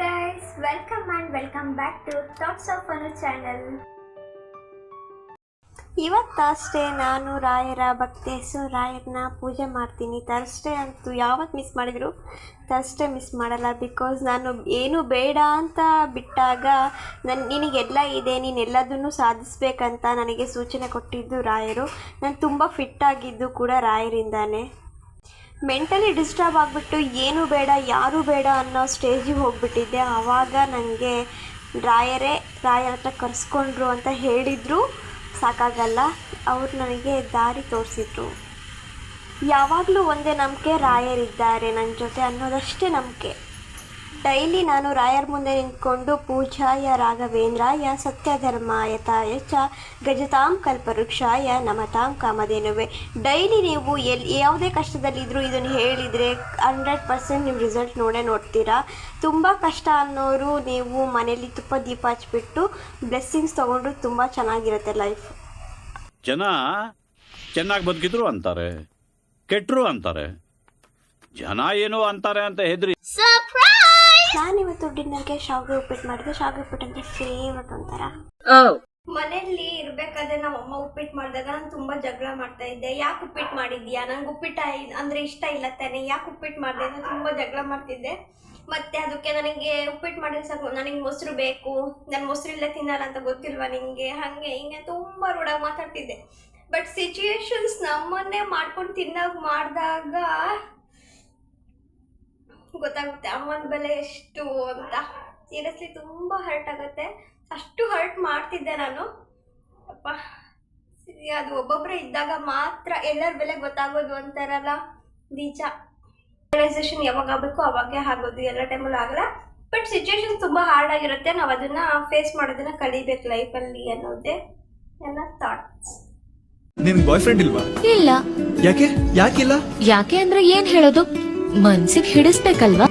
Guys welcome and welcome back to thoughts of Anu channel ಇವತ್ತಷ್ಟೇ ನಾನು ರಾಯರ ಭಕ್ತೇಸು ರಾಯರನ್ನ ಪೂಜೆ ಮಾಡ್ತೀನಿ. ತರ್ಸ್ಡೇ ಅಂತೂ ಯಾವತ್ತು ಮಿಸ್ ಮಾಡಿದ್ರು? ತರ್ಸ್ಡೇ ಮಿಸ್ ಮಾಡಲ್ಲ ಬಿಕಾಸ್ ನಾನು ಏನು ಬೇಡ ಅಂತ ಬಿಟ್ಟಾಗ ನನ್ನ ನಿನಗೆಲ್ಲ ಇದೆ, ನೀನು ಎಲ್ಲದನ್ನು ಸಾಧಿಸ್ಬೇಕಂತ ನನಗೆ ಸೂಚನೆ ಕೊಟ್ಟಿದ್ದು ರಾಯರು. ನಾನು ತುಂಬ ಫಿಟ್ಟಾಗಿದ್ದು ಕೂಡ ರಾಯರಿಂದಾನೇ. ಮೆಂಟಲಿ ಡಿಸ್ಟರ್ಬ್ ಆಗಿಬಿಟ್ಟು ಏನು ಬೇಡ, ಯಾರು ಬೇಡ ಅನ್ನೋ ಸ್ಟೇಜಿಗೆ ಹೋಗಿಬಿಟ್ಟಿದ್ದೆ. ಆವಾಗ ನನಗೆ ರಾಯರೇ, ರಾಯರ ಹತ್ರ ಕರೆಸ್ಕೊಂಡ್ರು ಅಂತ ಹೇಳಿದ್ರು. ಸಾಕಾಗಲ್ಲ, ಅವ್ರು ನನಗೆ ದಾರಿ ತೋರಿಸಿದ್ರು. ಯಾವಾಗಲೂ ಒಂದೇ ನಂಬಿಕೆ, ರಾಯರಿದ್ದಾರೆ ನನ್ನ ಜೊತೆ ಅನ್ನೋದಷ್ಟೇ ನಂಬಿಕೆ. ಡೈಲಿ ನಾನು ರಾಯರ ಮುಂದೆ ನಿಂತ್ಕೊಂಡು ಪೂಜಾಯ ರಾಘವೇಂದ್ರಾಯ ಸತ್ಯಧರ್ಮಾಯ ತಾಯ ಚ ಗಜತಾಂ ಕಲ್ಪವೃಕ್ಷಾಯ ನಮತಾಂ ಕಾಮಧೇನುವೆ. ಡೈಲಿ ನೀವು ಎಲ್ಲಿ ಯಾವುದೇ ಕಷ್ಟದಲ್ಲಿದ್ದರೂ ಇದನ್ನು ಹೇಳಿದರೆ ಹಂಡ್ರೆಡ್ ಪರ್ಸೆಂಟ್ ನೀವು ರಿಸಲ್ಟ್ ನೋಡೇ ನೋಡ್ತೀರಾ. ತುಂಬ ಕಷ್ಟ ಅನ್ನೋರು ನೀವು ಮನೇಲಿ ತುಪ್ಪ ದೀಪ ಹಚ್ಬಿಟ್ಟು ಬ್ಲೆಸ್ಸಿಂಗ್ಸ್ ತೊಗೊಂಡ್ರು ತುಂಬ ಚೆನ್ನಾಗಿರುತ್ತೆ ಲೈಫ್. ಜನ ಚೆನ್ನಾಗಿ ಬದುಕಿದ್ರು ಅಂತಾರೆ ಕೆಟ್ಟರು ಅಂತಾರೆ. ಜನ ಏನೋ ಅಂತಾರೆ ಅಂತ ಹೆದ್ರಿ ನಾನಿವತ್ತು ಡಿನ್ನರ್ಗೆ ಶಾವಿಗೆ ಉಪ್ಪಿಟ್ಟು ಮಾಡಿದೆ ಶಾವಿಗೆ ಉಪ್ಪಿಟ್ಟು ಅಂದರೆ ಫೇವ್ರೆಟ್ ಒಂಥರ. ಮನೆಯಲ್ಲಿ ಇರ್ಬೇಕಾದ್ರೆ ನಮ್ಮ ಅಮ್ಮ ಉಪ್ಪಿಟ್ಟು ಮಾಡಿದಾಗ ನಾನು ತುಂಬಾ ಜಗಳ ಮಾಡ್ತಾ ಇದ್ದೆ. ಯಾಕೆ ಉಪ್ಪಿಟ್ಟು ಮಾಡಿದ್ಯಾ? ನಂಗೆ ಉಪ್ಪಿಟ್ಟು ಅಂದ್ರೆ ಇಷ್ಟ ಇಲ್ಲ ತಾನೆ. ಯಾಕೆ ಉಪ್ಪಿಟ್ಟು ಮಾಡಿದೆ ಅಂತ ತುಂಬಾ ಜಗಳ ಮಾಡ್ತಿದ್ದೆ. ಮತ್ತೆ ಅದಕ್ಕೆ ನನಗೆ ಉಪ್ಪಿಟ್ಟು ಮಾಡಿದ್ರೆ ಸಾಕು. ನನಗೆ ಮೊಸರು ಬೇಕು. ನಾನು ಮೊಸರು ಇಲ್ಲೇ ತಿನ್ನಲ್ಲ ಅಂತ ಗೊತ್ತಿಲ್ವಾ ನಿಂಗೆ? ಹಾಗೆ ಹಿಂಗೆ ತುಂಬಾ ರೂಢಾಗಿ ಮಾತಾಡ್ತಿದ್ದೆ. ಬಟ್ ಸಿಚುಯೇಷನ್ಸ್ ನಮ್ಮನ್ನೇ ಮಾಡ್ಕೊಂಡು ತಿನ್ನಾಗ ಮಾಡಿದಾಗ ಗೊತ್ತಾಗುತ್ತೆ. ಅಮ್ಮನ ಬೆಲೆ ಎಷ್ಟು ಅಂತ ಸೀರಿಯಸ್ಲಿ ತುಂಬ ಹರ್ಟ್ ಆಗುತ್ತೆ. ಅಷ್ಟು ಹರ್ಟ್ ಮಾಡ್ತಿದ್ದೆ ನಾನು. ಅಪ್ಪ ಸರಿ, ಅದು ಒಬ್ಬೊಬ್ಬರೇ ಇದ್ದಾಗ ಮಾತ್ರ ಎಲ್ಲರ ಬೆಲೆ ಗೊತ್ತಾಗೋದು ಅಂತಾರಲ್ಲ. ನಿಜ. ರಿಯಲೈಸೇಷನ್ ಯಾವಾಗ ಆಗಬೇಕು ಅವಾಗೇ ಆಗೋದು. ಎಲ್ಲ ಟೈಮಲ್ಲೂ ಆಗಲ್ಲ. ಬಟ್ ಸಿಚುವೇಶನ್ ತುಂಬ ಹಾರ್ಡ್ ಆಗಿರುತ್ತೆ. ನಾವು ಅದನ್ನ ಫೇಸ್ ಮಾಡೋದನ್ನ ಕಲಿಬೇಕು ಲೈಫಲ್ಲಿ ಅನ್ನೋದೇ ನನ್ನ ಥಾಟ್ಸ್ ನಿನ್ ಬಾಯ್ ಫ್ರೆಂಡ್ ಇಲ್ವಾ? ಇಲ್ಲ. ಯಾಕೆ? ಯಾಕಿಲ್ಲ ಯಾಕೆ ಅಂದ್ರೆ ಏನ್ ಹೇಳೋದು? ಮನ್ಸಿಗೆ ಹಿಡಿಸ್ಬೇಕಲ್ವಾ